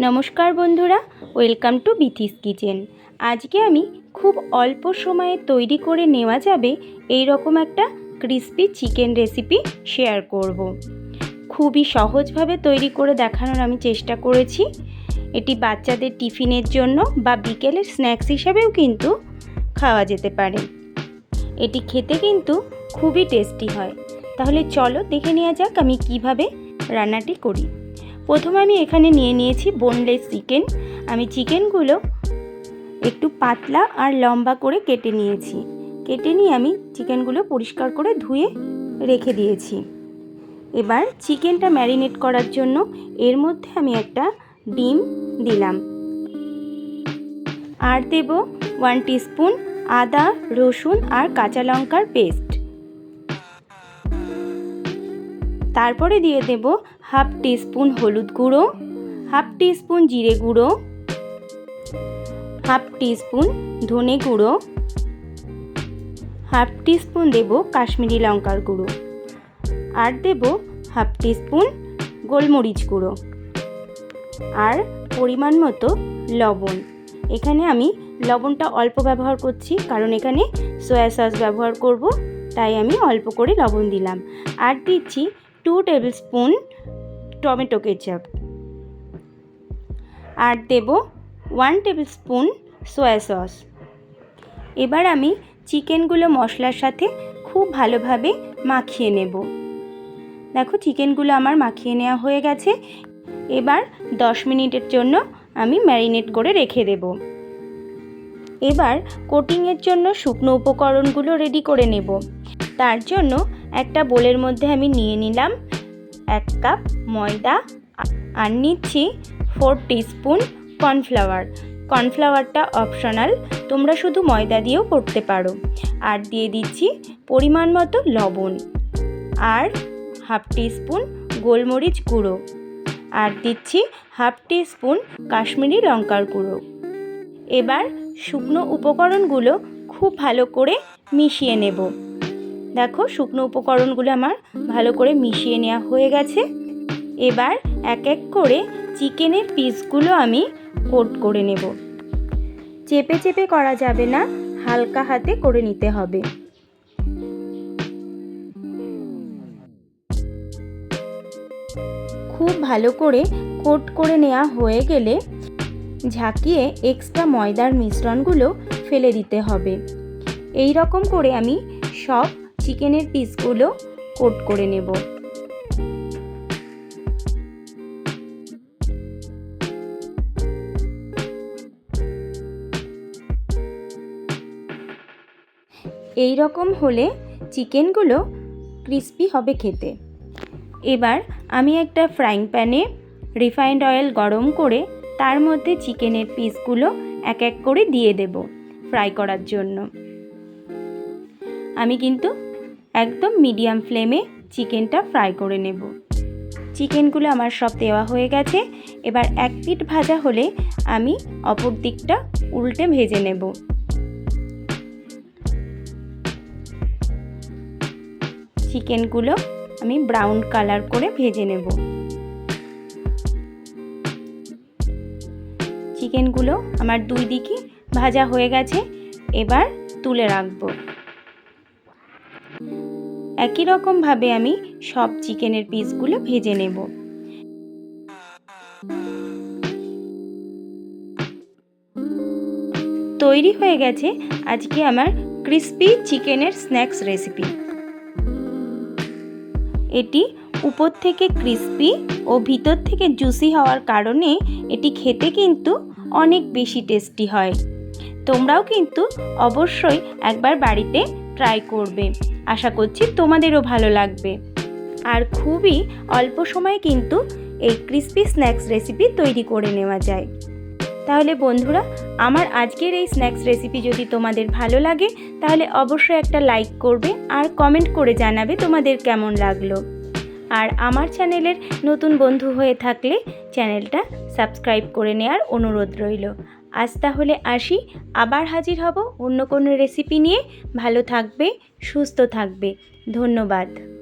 নমস্কার বন্ধুরা, welcome to Bithi's kitchen. আজকে আমি খুব অল্প সময়ে তৈরি করে নেওয়া যাবে এই রকম একটা ক্রিস্পি চিকেন রেসিপি শেয়ার করব। খুবই সহজভাবে তৈরি করে দেখানোর আমি চেষ্টা করেছি। এটি বাচ্চাদের টিফিনের জন্য বা বিকেলের স্ন্যাক্স হিসাবেও কিন্তু খাওয়া যেতে পারে। এটি খেতে কিন্তু খুবই টেস্টি হয়। তাহলে চলো দেখে নেওয়া যাক আমি কীভাবে রান্নাটি করি। প্রথমে আমি এখানে নিয়ে নিয়েছি বোনলেস চিকেন আমি চিকেনগুলো একটু পাতলা আর লম্বা করে কেটে নিয়েছি। কেটে নিয়ে আমি চিকেনগুলো পরিষ্কার করে ধুয়ে রেখে দিয়েছি। এবার চিকেনটা ম্যারিনেট করার জন্য এর মধ্যে আমি একটা ডিম দিলাম। আর দেব ওয়ান টিস্পুন আদা, রসুন আর কাঁচা লঙ্কার পেস্ট তারপরে দিয়ে দেব হাফ টিস্পুন হলুদ গুঁড়ো, হাফ টিস্পুন জিরে গুঁড়ো, হাফ টিস্পুন ধনে গুঁড়ো, হাফ টিস্পুন দেব কাশ্মীরি লঙ্কার গুঁড়ো আর দেব হাফ টিস্পুন গোলমরিচ গুঁড়ো আর পরিমাণ মতো লবণ। এখানে আমি লবণটা অল্প ব্যবহার করছি কারণ এখানে সয়া সস ব্যবহার করব, তাই আমি অল্প করে লবণ দিলাম। আর দিচ্ছি two tablespoon tomato ketchup. আর দেব one tablespoon soya sauce এবার আমি চিকেনগুলো মশলার সাথে খুব ভালোভাবে মাখিয়ে নেব। দেখো চিকেনগুলো আমার মাখিয়ে নেওয়া হয়ে গেছে। এবার দশ মিনিটের জন্য আমি ম্যারিনেট করে রেখে দেব। এবার কোটিংয়ের জন্য শুকনো উপকরণগুলো রেডি করে নেব। তার জন্য একটা বোলের মধ্যে আমি নিয়ে নিলাম এক কাপ ময়দা, আর নিচ্ছি ফোর টিস্পুন কর্নফ্লাওয়ার কর্নফ্লাওয়ারটা অপশনাল তোমরা শুধু ময়দা দিয়েও করতে পারো। আর দিয়ে দিচ্ছি পরিমাণ মতো লবণ। আর হাফ টিস্পুন গোলমরিচ গুঁড়ো। আর দিচ্ছি হাফ টিস্পুন কাশ্মীরি লঙ্কার গুঁড়ো। এবার শুকনো উপকরণগুলো খুব ভালো করে মিশিয়ে নেব। দেখো, শুকনো উপকরণগুলো আমার ভালো করে মিশিয়ে নেওয়া হয়ে গেছে। এবার এক এক করে চিকেনের পিসগুলো আমি কোট করে নেব। চেপে চেপে করা যাবে না, হালকা হাতে করে নিতে হবে। খুব ভালো করে কোট করে নেওয়া হয়ে গেলে ঝাঁকিয়ে এক্সট্রা ময়দার মিশ্রণগুলো ফেলে দিতে হবে। এই রকম করে আমি সব চিকেনের পিসগুলো কোট করে নেব। এই রকম হলে চিকেনগুলো ক্রিস্পি হবে খেতে। এবার আমি একটা ফ্রাইং প্যানে রিফাইন্ড অয়েল গরম করে তার মধ্যে চিকেনের পিসগুলো এক এক করে দিয়ে দেব ফ্রাই করার জন্য। আমি কিন্তু একদম মিডিয়াম ফ্লেমে চিকেনটা ফ্রাই করে নেব। চিকেনগুলো আমার সব দেওয়া হয়ে গেছে। এবার এক পিঠ ভাজা হলে আমি অপর দিকটা উল্টে ভেজে নেব। চিকেনগুলো আমি ব্রাউন কালার করে ভেজে নেব। চিকেনগুলো আমার দুই দিকই ভাজা হয়ে গেছে। এবার তুলে রাখব। একই রকমভাবে আমি সব চিকেনের পিসগুলো ভেজে নেব। তৈরি হয়ে গেছে আজকে আমার ক্রিস্পি চিকেনের স্ন্যাক্স রেসিপি। এটি উপর থেকে ক্রিস্পি ও ভিতর থেকে জুসি হওয়ার কারণে এটি খেতে কিন্তু অনেক বেশি টেস্টি হয়। তোমরাও কিন্তু অবশ্যই একবার বাড়িতে ট্রাই করবে। আশা করছি তোমাদেরও ভালো লাগবে। আর খুবই অল্প সময়ে কিন্তু এই ক্রিস্পি স্ন্যাক্স রেসিপি তৈরি করে নেওয়া যায়। তাহলে বন্ধুরা, আমার আজকের এই স্ন্যাক্স রেসিপি যদি তোমাদের ভালো লাগে, তাহলে অবশ্যই একটা লাইক করবে আর কমেন্ট করে জানাবে তোমাদের কেমন লাগল। আর আমার চ্যানেলের নতুন বন্ধু হয়ে থাকলে চ্যানেলটা সাবস্ক্রাইব করে নেওয়ার অনুরোধ রইল। আজ তাহলে আসি, আবার হাজির হব অন্য কোনো রেসিপি নিয়ে। ভালো থাকবে, সুস্থ থাকবে। ধন্যবাদ।